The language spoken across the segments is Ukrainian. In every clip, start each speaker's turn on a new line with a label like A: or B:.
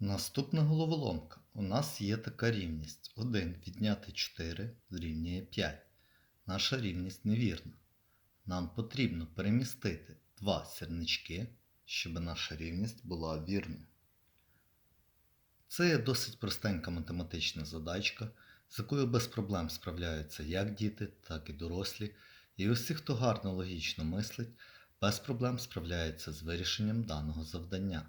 A: Наступна головоломка. У нас є така рівність. 1 відняти 4 дорівнює 5. Наша рівність невірна. Нам потрібно перемістити два сірнички, щоб наша рівність була вірною. Це є досить простенька математична задачка, з якою без проблем справляються як діти, так і дорослі. І усі, хто гарно логічно мислить, без проблем справляються з вирішенням даного завдання.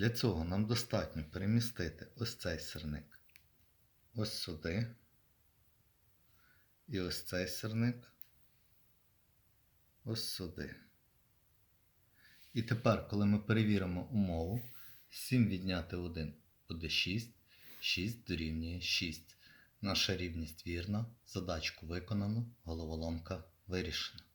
A: Для цього нам достатньо перемістити ось цей сирник ось сюди. І ось цей сирник ось сюди. І тепер, коли ми перевіримо умову, 7 відняти 1 буде 6, 6 дорівнює 6. Наша рівність вірна, задачку виконано, головоломка вирішена.